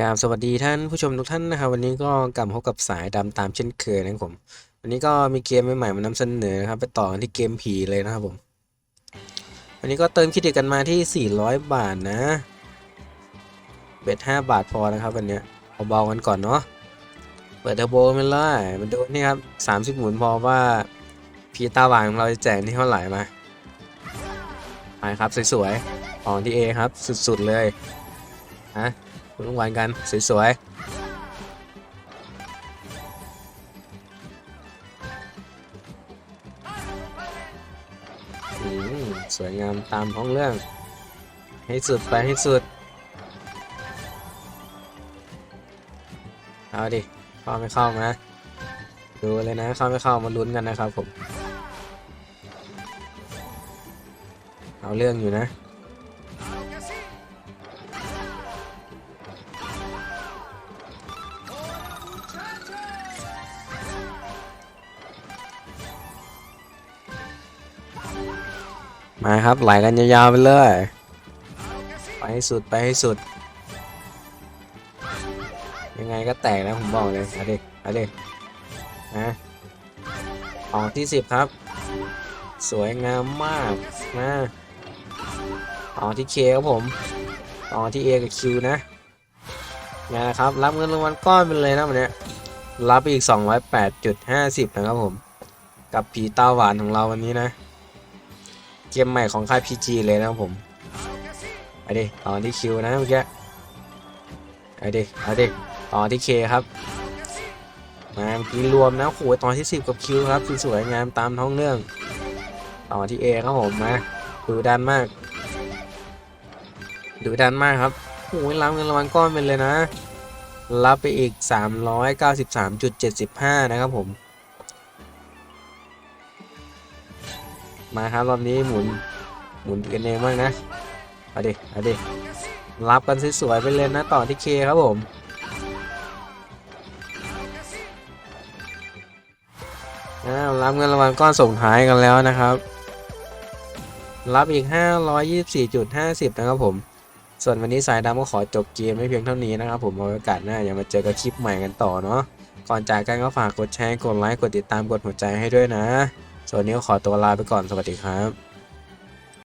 กราบสวัสดีท่านผู้ชมทุกท่านนะครับวันนี้ก็กลับพบกับสายดำตามเช่นเคยนะครับผม วันนี้ก็มีเกมใหม่ๆมานำเสนอนะครับ ไปต่อกันที่เกมผีเลยนะครับผม วันนี้ก็เติมคิดกันมาที่ 400 บาทนะเบ็ด5บาทพอนะครับวันนี้เอาเบากันก่อนเนาะเปิดเทอร์โบมันเลยมาดูนี่ครับ 30 หมุนพอว่าพีตาหวานของเราจะแจกที่เท่าไหร่มาไปครับสวยๆของที่ A ครับสุดๆเลยฮะ คุณรางวัลกันสวยๆอืมสวยงามตามท้องเรื่อง ให้สุดไปให้สุด เอาดิเข้าไม่เข้ามาดูเลยนะเข้าไม่เข้ามาลุ้นกันนะครับผม เอาเรื่องอยู่นะ มาครับไหลกันยาวๆไปเลย ไปให้สุดไปให้สุด ยังไงก็แตกนะผมบอกเลยเอาดิเอาดินะออกที่สิบครับ สวยงามมากนะออกที่เคครับผมออกที่เอกับคิวนะนี่นะครับ รับเงินรางวัลก้อนไปเลยนะวันนี้รับไปอีก 208.50 นะครับผม กับผีตาหวานของเราวันนี้นะ เกมใหม่ของค่าย PG เลยนะครับผมเอาดิต่อที่คิวนะเมื่อกี้เอาดิเอาดิต่อที่เคครับมาเมื่อกี้รวมนะโอ้โหตอนที่ 10 กับคิวครับสวยงามตามท้องเรื่อง ต่อที่ A ครับผมมาดูดันมากดูดันมากครับโอ้ยรับเงินรางวัลก้อนเป็นเลยนะ รับไปอีก 393.75 นะครับผม มาครับรอบนี้หมุนหมุนกันเองบ้างนะเอาดิเอาดิรับกันสวยๆไปเลยนะต่อที่เคครับผมรับเงินรางวัลก้อนส่งท้ายกันแล้วนะครับ รับอีก 524.50 นะครับผม ส่วนวันนี้สายดำก็ขอจบเกมไม่เพียงเท่านี้นะครับผมเอาไว้โอกาสหน้าอย่ามาเจอกับคลิปใหม่กันต่อเนาะ ก่อนจากกันก็ฝากกดแชร์ กดไลค์ กดติดตาม กดหัวใจให้ด้วยนะ ส่วนนี้ขอตัวลาไปก่อนสวัสดีครับ